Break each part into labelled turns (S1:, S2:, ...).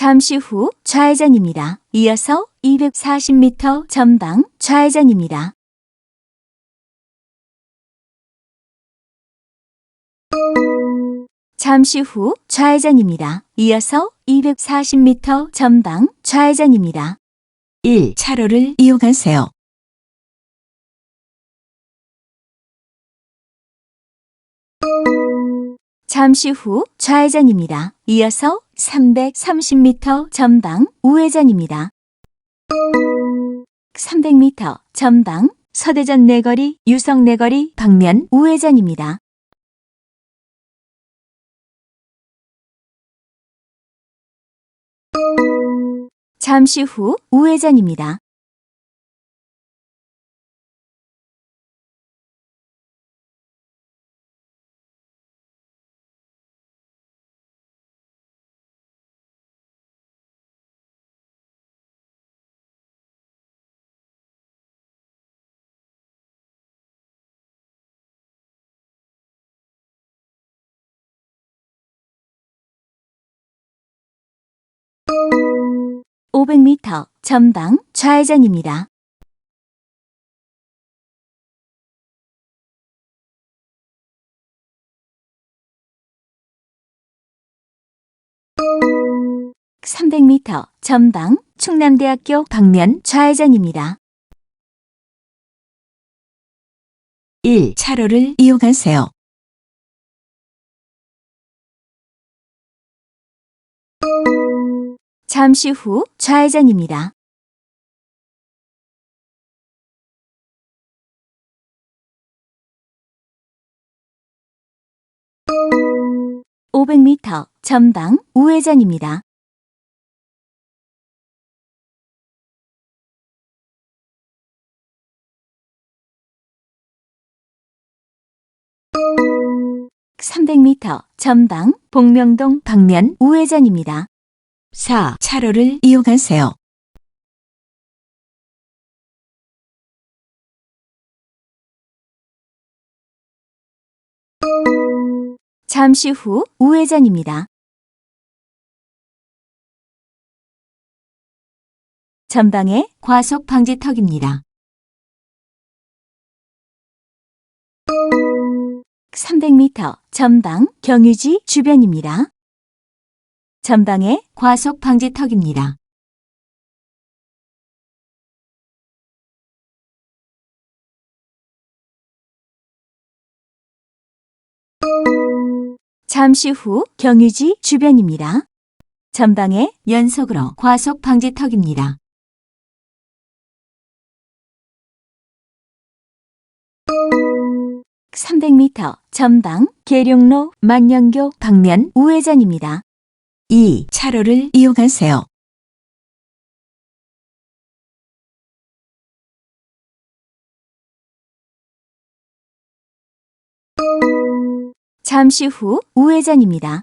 S1: 잠시 후 좌회전입니다. 이어서 240m 전방 좌회전입니다. 잠시 후 좌회전입니다. 이어서 240m 전방 좌회전입니다.
S2: 1. 차로를 이용하세요.
S1: 잠시 후 좌회전입니다. 이어서 330m 전방 우회전입니다. 300m 전방 서대전 내거리 유성 내거리 방면 우회전입니다. 잠시 후 우회전입니다. (500m) 전방 좌회전입니다. (300m) 전방 충남대학교 방면 좌회전입니다.
S2: 1. 차로를 이용하세요.
S1: 잠시 후 좌회전입니다. (500m) 전방 우회전입니다. (300m) 전방 복명동 방면 우회전입니다.
S2: 4. 차로를 이용하세요.
S1: 잠시 후 우회전입니다. 전방에 과속 방지턱입니다. 300m 전방 경유지 주변입니다. 전방에 과속 방지턱입니다. 잠시 후 경유지 주변입니다. 전방에 연속으로 과속 방지턱입니다. (300m) 전방 계룡로 만년교 방면 우회전입니다.
S2: 2. 차로를 이용하세요.
S1: 잠시 후 우회전입니다.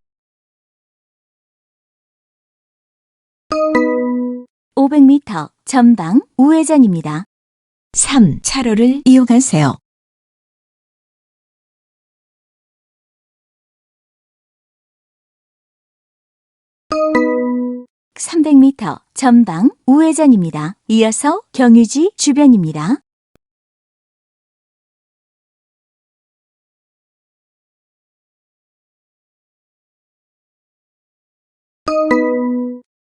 S1: 500m 전방 우회전입니다.
S2: 3. 차로를 이용하세요.
S1: 300m 전방 우회전입니다. 이어서 경유지 주변입니다.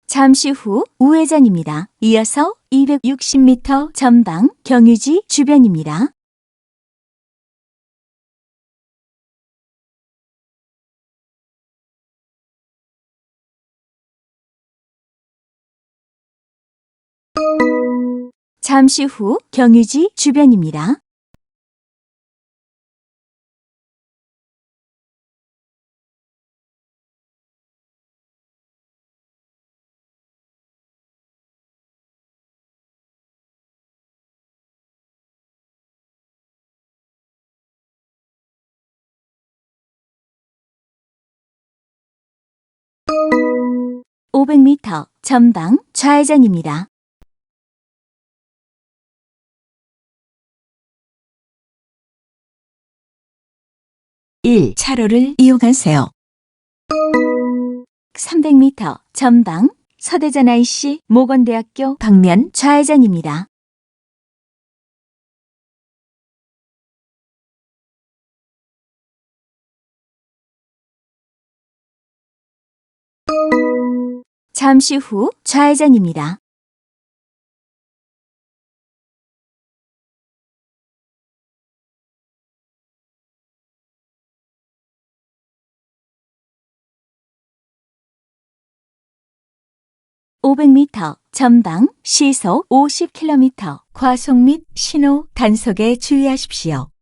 S1: 잠시 후 우회전입니다. 이어서 260m 전방 경유지 주변입니다. 잠시 후 경유지 주변입니다. (500m) 전방 좌회전입니다.
S2: 1. 차로를 이용하세요.
S1: 300m 전방 서대전 IC 모건대학교 방면 좌회전입니다. 잠시 후 좌회전입니다. (500m) 전방 시속 (50km)
S2: 과속 및 신호 단속에 주의하십시오.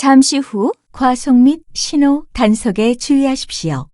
S1: 잠시 후
S2: 과속 및 신호 단속에 주의하십시오.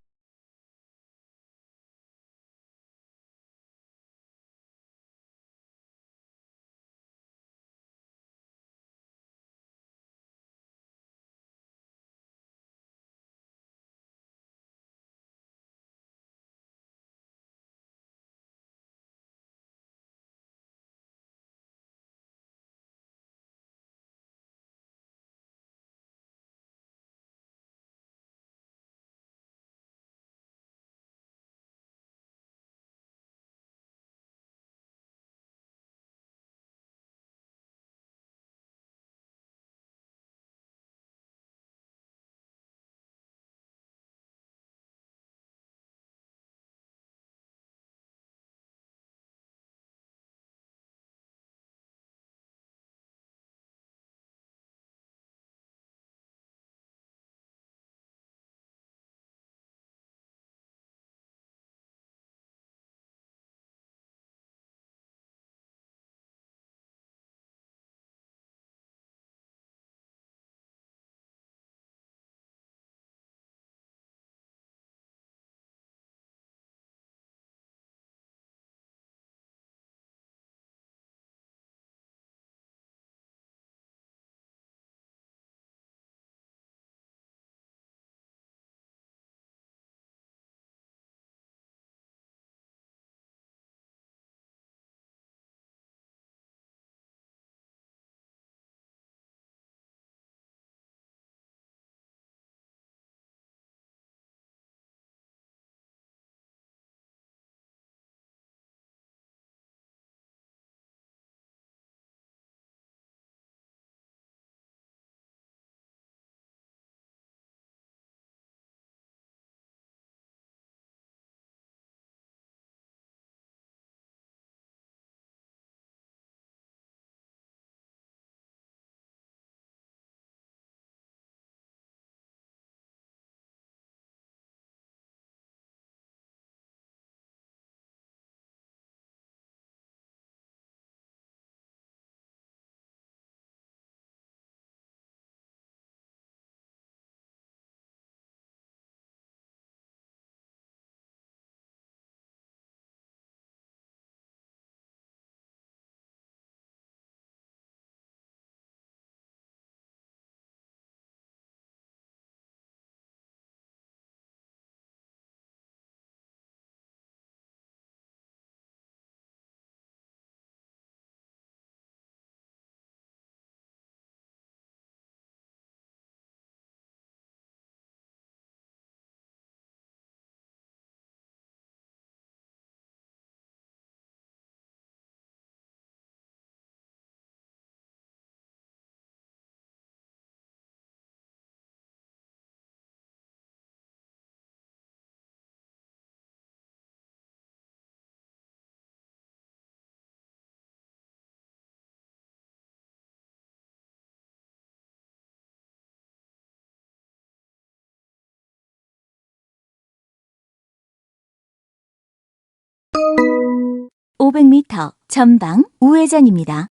S1: 500m 전방 우회전입니다.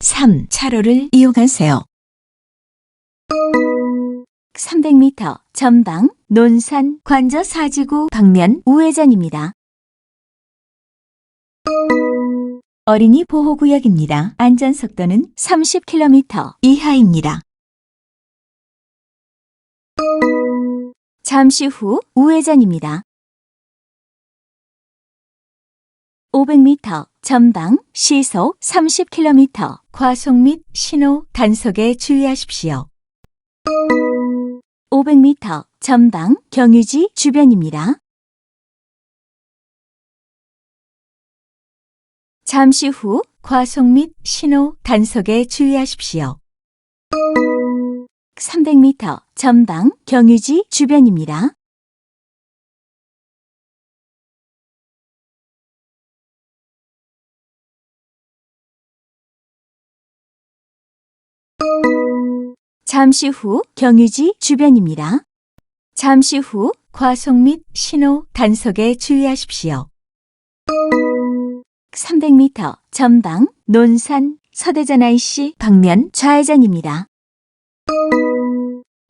S2: 삼 차로를 이용하세요.
S1: 300m 전방 논산 관저 사지구 방면 우회전입니다.
S2: 어린이 보호구역입니다. 안전속도는
S1: 30km
S2: 이하입니다.
S1: 잠시 후 우회전입니다. 500m 전방 시속 30km
S2: 과속 및 신호 단속에 주의하십시오.
S1: 500m 전방 경유지 주변입니다. 잠시 후
S2: 과속 및 신호 단속에 주의하십시오.
S1: 300m 전방 경유지 주변입니다. 잠시 후 경유지 주변입니다. 잠시 후
S2: 과속 및 신호 단속에 주의하십시오.
S1: 300m 전방 논산 서대전 IC 방면 좌회전입니다.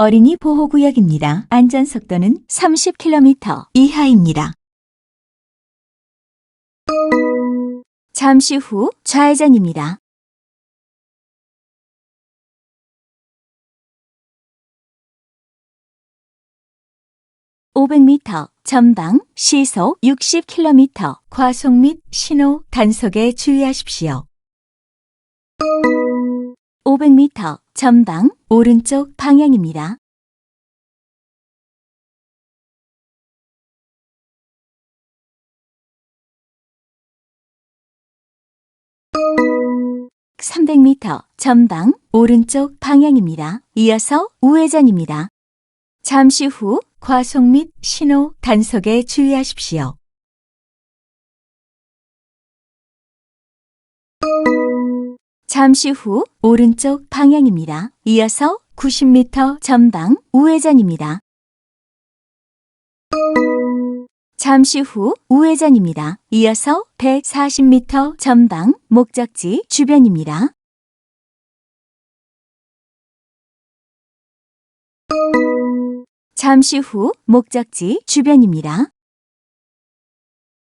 S2: 어린이 보호구역입니다. 안전속도는
S1: 30km
S2: 이하입니다.
S1: 잠시 후 좌회전입니다. (500m) 전방 시속 (60km)
S2: 과속 및 신호 단속에 주의하십시오.
S1: 500m 전방 오른쪽 방향입니다. (300m) 전방 오른쪽 방향입니다. 이어서 우회전입니다. 잠시 후
S2: 과속 및 신호 단속에 주의하십시오.
S1: 잠시 후 오른쪽 방향입니다. 이어서 90m 전방 우회전입니다. 잠시 후 우회전입니다. 이어서 140m 전방 목적지 주변입니다. 잠시 후 목적지 주변입니다.